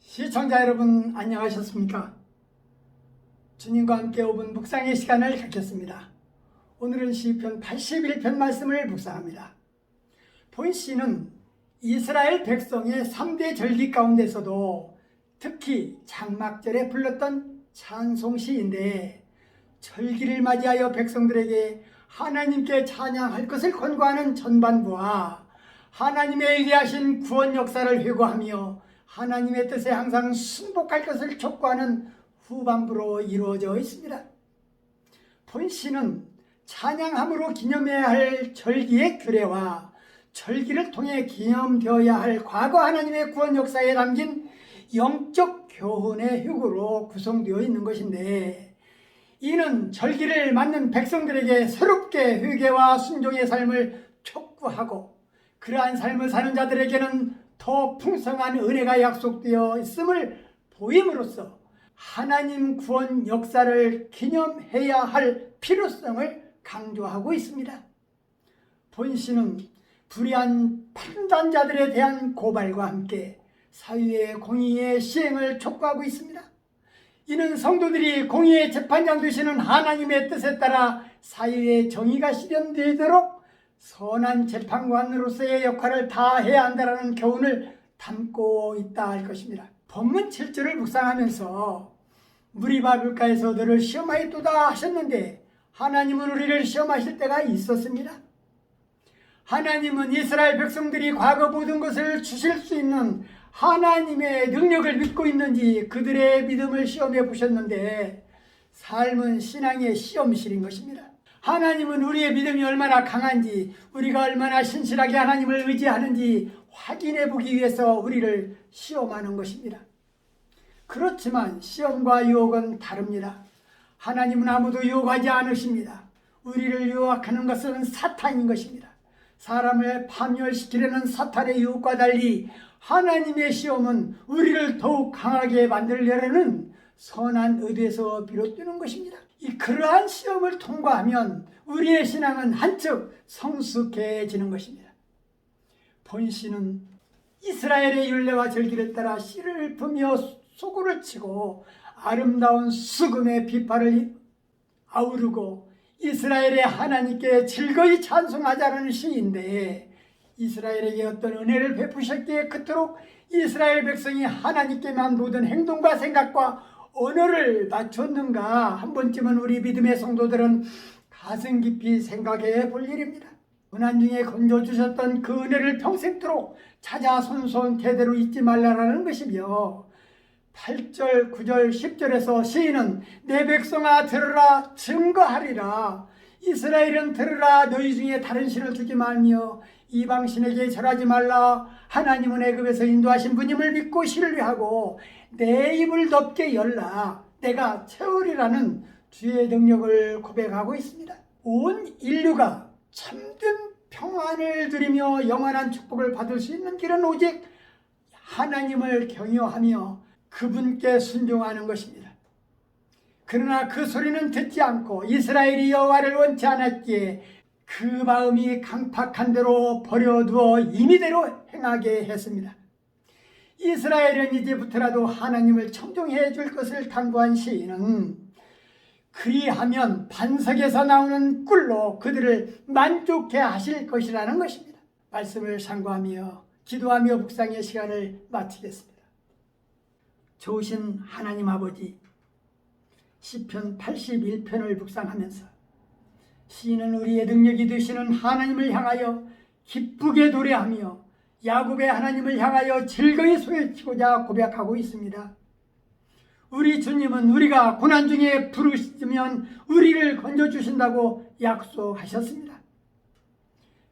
시청자 여러분 안녕하셨습니까? 주님과 함께 5분 묵상의 시간을 갖겠습니다. 오늘은 시편 81편 말씀을 묵상합니다. 본 시는 이스라엘 백성의 3대 절기 가운데서도 특히 장막절에 불렀던 찬송시인데 절기를 맞이하여 백성들에게 하나님께 찬양할 것을 권고하는 전반부와 하나님의 위대하신 구원 역사를 회고하며 하나님의 뜻에 항상 순복할 것을 촉구하는 후반부로 이루어져 있습니다. 본시는 찬양함으로 기념해야 할 절기의 규례와 절기를 통해 기념되어야 할 과거 하나님의 구원 역사에 담긴 영적 교훈의 효구로 구성되어 있는 것인데 이는 절기를 맞는 백성들에게 새롭게 회개와 순종의 삶을 촉구하고 그러한 삶을 사는 자들에게는 더 풍성한 은혜가 약속되어 있음을 보임으로써 하나님 구원 역사를 기념해야 할 필요성을 강조하고 있습니다. 본시는 불의한 판단자들에 대한 고발과 함께 사회의 공의의 시행을 촉구하고 있습니다. 이는 성도들이 공의의 재판장 되시는 하나님의 뜻에 따라 사회의 정의가 실현되도록 선한 재판관으로서의 역할을 다해야 한다는 교훈을 담고 있다 할 것입니다. 본문 7절을 묵상하면서 무리바 물가에서 너를 시험하였도다 하셨는데 하나님은 우리를 시험하실 때가 있었습니다. 하나님은 이스라엘 백성들이 과거 모든 것을 주실 수 있는 하나님의 능력을 믿고 있는지 그들의 믿음을 시험해 보셨는데 삶은 신앙의 시험실인 것입니다. 하나님은 우리의 믿음이 얼마나 강한지 우리가 얼마나 신실하게 하나님을 의지하는지 확인해 보기 위해서 우리를 시험하는 것입니다. 그렇지만 시험과 유혹은 다릅니다. 하나님은 아무도 유혹하지 않으십니다. 우리를 유혹하는 것은 사탄인 것입니다. 사람을 파멸시키려는 사탄의 유혹과 달리 하나님의 시험은 우리를 더욱 강하게 만들려는 선한 의도에서 비롯되는 것입니다. 이 그러한 시험을 통과하면 우리의 신앙은 한층 성숙해지는 것입니다. 본시는 이스라엘의 율례와 절기를 따라 씨를 품며 소구를 치고 아름다운 수금의 비파를 아우르고 이스라엘의 하나님께 즐거이 찬송하자는 시인데 이스라엘에게 어떤 은혜를 베푸셨기에 그토록 이스라엘 백성이 하나님께만 모든 행동과 생각과 언어를 맞췄는가 한 번쯤은 우리 믿음의 성도들은 가슴 깊이 생각해 볼 일입니다. 고난 중에 건져 주셨던 그 은혜를 평생토록 찾아 손손 대대로 잊지 말라라는 것이며 8절, 9절, 10절에서 시인은 내 백성아 들으라 증거하리라. 이스라엘은 들으라 너희 중에 다른 신을 두지 말며 이방 신에게 절하지 말라. 하나님은 애굽에서 인도하신 분임을 믿고 신뢰하고 내 입을 덮게 열라. 내가 채우리라는 주의 능력을 고백하고 있습니다. 온 인류가 참된 평안을 누리며 영원한 축복을 받을 수 있는 길은 오직 하나님을 경외하며 그분께 순종하는 것입니다. 그러나 그 소리는 듣지 않고 이스라엘이 여호와를 원치 않았기에 그 마음이 강팍한 대로 버려두어 임의대로 행하게 했습니다. 이스라엘은 이제부터라도 하나님을 청종해 줄 것을 당부한 시인은 그리하면 반석에서 나오는 꿀로 그들을 만족해 하실 것이라는 것입니다. 말씀을 상고하며 기도하며 묵상의 시간을 마치겠습니다. 좋으신 하나님 아버지 시편 81편을 묵상하면서 시인은 우리의 능력이 되시는 하나님을 향하여 기쁘게 노래하며 야곱의 하나님을 향하여 즐거이 소리치고자 고백하고 있습니다. 우리 주님은 우리가 고난 중에 부르시면 우리를 건져주신다고 약속하셨습니다.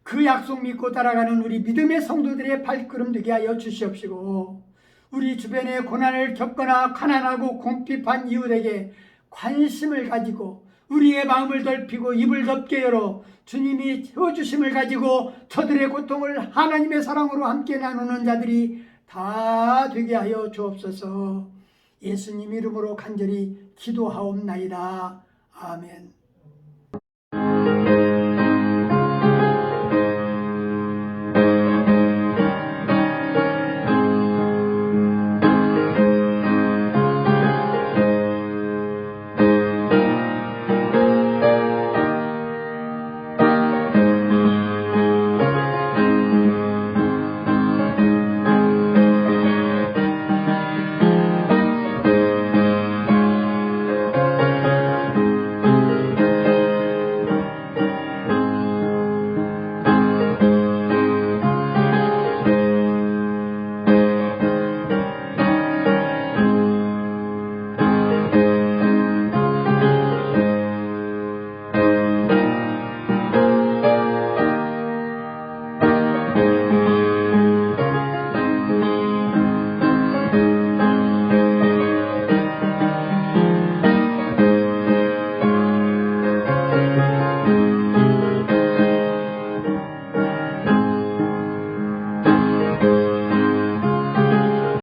그 약속 믿고 따라가는 우리 믿음의 성도들의 발걸음 되게 하여 주시옵시고 우리 주변에 고난을 겪거나 가난하고 공핍한 이웃에게 관심을 가지고 우리의 마음을 넓히고 입을 덮게 열어 주님이 채워주심을 가지고 저들의 고통을 하나님의 사랑으로 함께 나누는 자들이 다 되게 하여 주옵소서 예수님 이름으로 간절히 기도하옵나이다. 아멘.